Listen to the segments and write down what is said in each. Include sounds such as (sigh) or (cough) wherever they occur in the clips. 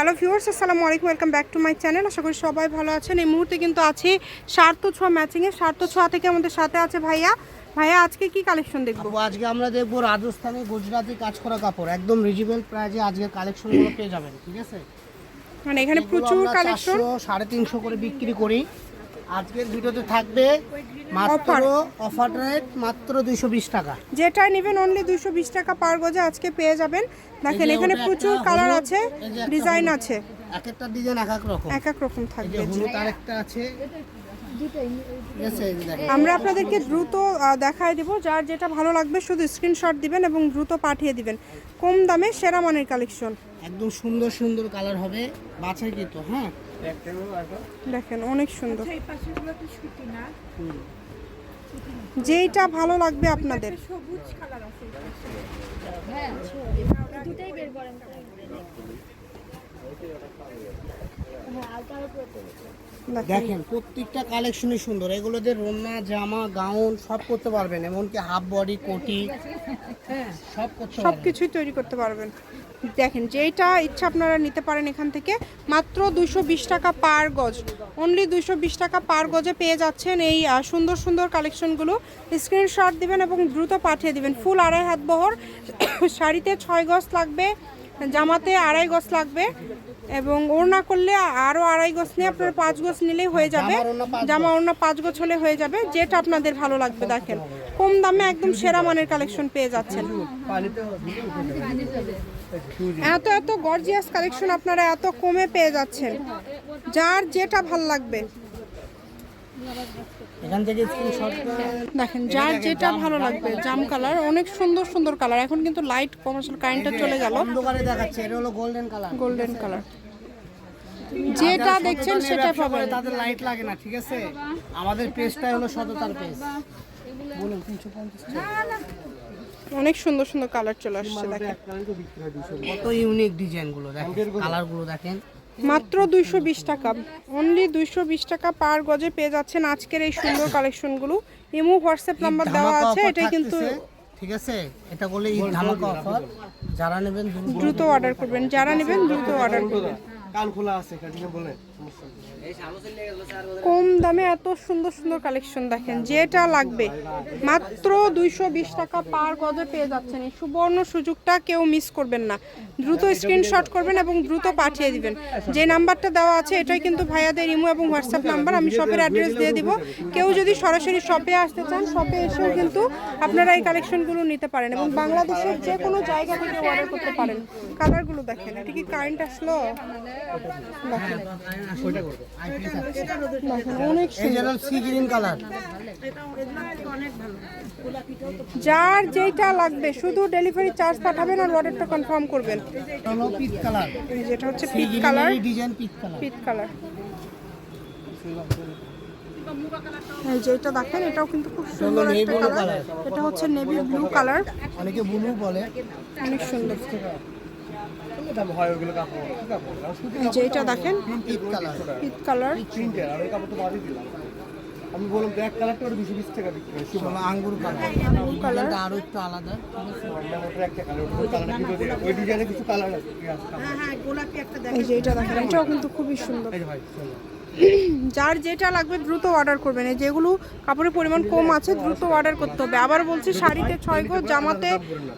Hello viewers আসসালামু আলাইকুম welcome back to my channel আশা করি সবাই ভালো আছেন। এই মুহূর্তে কিন্তু আছি সার্থ ছোঁয়া ম্যাচিংয়ে সার্থ ছোঁয়া থেকে আমাদের সাথে আছে ভাইয়া। ভাইয়া আজকে কি কালেকশন দেখব? আজকে আমরা দেখব রাজস্থানি গুজরাটি কাজ করা কাপড়। একদম রিজনেবল প্রাইজে আজকের কালেকশনগুলো পেয়ে যাবেন ঠিক আছে? মানে এখানে প্রচুর কালেকশন 400, সাড়ে তিনশো করে বিক্রি করি। আজকের ভিডিওতে থাকবে মাত্র অফার রেট মাত্র দুইশো বিশ টাকা। যেটা নেবেন অনলি দুইশো বিশ টাকা পার গজে আজকে পেয়ে যাবেন। দেখেন এখানে প্রচুর কালার আছে ডিজাইন আছে। এক একটা ডিজাইন এক এক রকম। এক এক রকম থাকবে। হলুদ আরেকটা আছে। আমরা আপনাদেরকে দ্রুত দেখায় দিব। যার যেটা ভালো লাগবে শুধু স্ক্রিনশট দিবেন এবং দ্রুত পাঠিয়ে দিবেন। কম দামে সেরা মানের কালেকশন একদম সুন্দর সুন্দর কালার হবে। বাছাই কিন্তু হ্যাঁ? দেখেন অনেক সুন্দর। যেইটা ভালো লাগবে আপনাদের। দুটাই বের করেন। দেখেন। দেখেন প্রত্যেকটা কালেকশনই সুন্দর। এগুলোদের রন্না জামা গাউন সব করতে পারবেন। এমনকি হাফ বডি কোটি সব করতে সব কিছুই তৈরি করতে পারবেন। দেখেন যেইটা ইচ্ছা আপনারা নিতে পারেন এখান থেকে মাত্র দুইশো বিশ টাকা পার গজ। অনলি দুইশো বিশ টাকা পার গজে পেয়ে যাচ্ছেন এই সুন্দর সুন্দর কালেকশনগুলো। স্ক্রিনশট দিবেন এবং দ্রুত পাঠিয়ে দিবেন। ফুল আড়াই হাত বহর। (coughs) শাড়িতে ছয় গজ লাগবে জামাতে আড়াই গজ লাগবে এবং ওড়না করলে আরও আড়াই গজ নিয়ে আপনার পাঁচ গজ নিলেই হয়ে যাবে। জামা ওড়না পাঁচ গজ হলে হয়ে যাবে যেটা আপনাদের ভালো লাগবে দেখেন। কম দামে একদম সেরা মানের কালেকশন পেয়ে যাচ্ছেন। এত এত গর্জিয়াস কালেকশন আপনারা এত কমে পেয়ে যাচ্ছেন। যার যেটা ভালো লাগবে। এখান থেকে স্ক্রিনশট দেখেন যার যেটা ভালো লাগবে জাম কালার অনেক সুন্দর সুন্দর কালার এখন কিন্তু লাইট কমার্শিয়াল কারেন্টটা চলে গেল। দেখাচ্ছে এটা হলো গোল্ডেন কালার গোল্ডেন কালার যেটা দেখছেন সেটা পাবেন। তাদের লাইট লাগে না ঠিক আছে? আমাদের পেজটাই হলো সততার পেজ অনেক সুন্দর সুন্দর কালার চলে আসছে দেখেন। কত ইউনিক ডিজাইনগুলো দেখেন কালারগুলো দেখেন। মাত্র দুইশো বিশ টাকা। অনলি দুইশো বিশ টাকা পার গজে পেয়ে যাচ্ছেন আজকের এই সুন্দর কালেকশনগুলো ইমো হোয়াটসঅ্যাপ নাম্বার দেওয়া আছে এটাই কিন্তু ঠিক আছে? এটা বলে ধামাকা অফার যারা নেবেন দ্রুত অর্ডার করবেন যারা নেবেন দ্রুত অর্ডার করবেন। কান খোলা আছে কাটিকে বলে। কম দামে এত সুন্দর সুন্দর কালেকশন দেখেন যেটা লাগবে। মাত্র দুইশো বিশ টাকা পার গজে পেয়ে যাচ্ছেন। এই সুবর্ণ সুযোগটা কেউ মিস করবেন না। দ্রুত স্ক্রিনশট করবেন এবং দ্রুত পাঠিয়ে দিবেন। যে নাম্বারটা দেওয়া আছে এটাই কিন্তু ভাইয়াদের ইমো এবং হোয়াটসঅ্যাপ নাম্বার। আমি শপের অ্যাড্রেস দিয়ে দিব। কেউ যদি সরাসরি শপে আসতে চান শপে এসেও কিন্তু আপনারা এই কালেকশনগুলো নিতে পারেন এবং বাংলাদেশের যে কোনো জায়গা থেকে অর্ডার করতে পারেন। কালারগুলো দেখেন এটা কি কারেন্ট আসলো? দেখেন দেখেন অনেক সি গ্রিন কালার যার যেটা লাগবে শুধু ডেলিভারি চার্জ পাঠাবেন আর অর্ডারটা কনফার্ম করবেন। কালার যেটা হচ্ছে পিট কালার পিট কালার এই যেটা দেখেন এটাও কিন্তু খুব সুন্দর একটা কালার এটা হচ্ছে নেভি ব্লু কালার অনেকে ব্লু বলে। অনেক সুন্দর। যে এটা দেখেন পিট কালার আমি বললাম ব্ল্যাক কালারটা ওটা দুশো বিশ টাকা বিক্রি করে আঙ্গুর কালার আঙ্গুর কালার ডিজাইনটা আরও একটু আলাদা একটা কালার ওই কালারটা কিন্তু ওই ডিজাইনে কিছু কালার আছে ঠিক আছে? এই যে এটা দেখেন এটাও কিন্তু খুবই সুন্দর। এই ভাই চলো। (clears throat) যার যেটা লাগবে দ্রুত অর্ডার করবেন। এই যেগুলো কাপড়ের পরিমাণ কম আছে দ্রুত অর্ডার করতে হবে। আবার বলছি শাড়িতে ছয় গজ জামাতে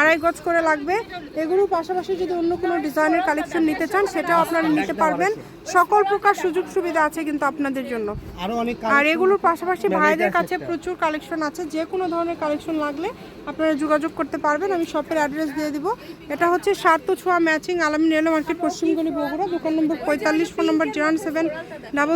আড়াই গজ করে লাগবে। এগুলো পাশাপাশি যদি অন্য কোনো ডিজাইনের কালেকশন নিতে চান সেটাও আপনারা নিতে পারবেন। সকল প্রকার সুযোগ সুবিধা আছে কিন্তু আপনাদের জন্য। আর এগুলোর পাশাপাশি ভাইদের কাছে প্রচুর কালেকশন আছে। যে কোনো ধরনের কালেকশন লাগলে আপনারা যোগাযোগ করতে পারবেন। আমি শপের অ্যাড্রেস দিয়ে দিব। এটা হচ্ছে সার্থ ছোঁয়া ম্যাচিং আলামিন রেলওয়ে মার্কেট পশ্চিমগলি বগুড়া দোকান নম্বর পঁয়তাল্লিশ phone number zero seven double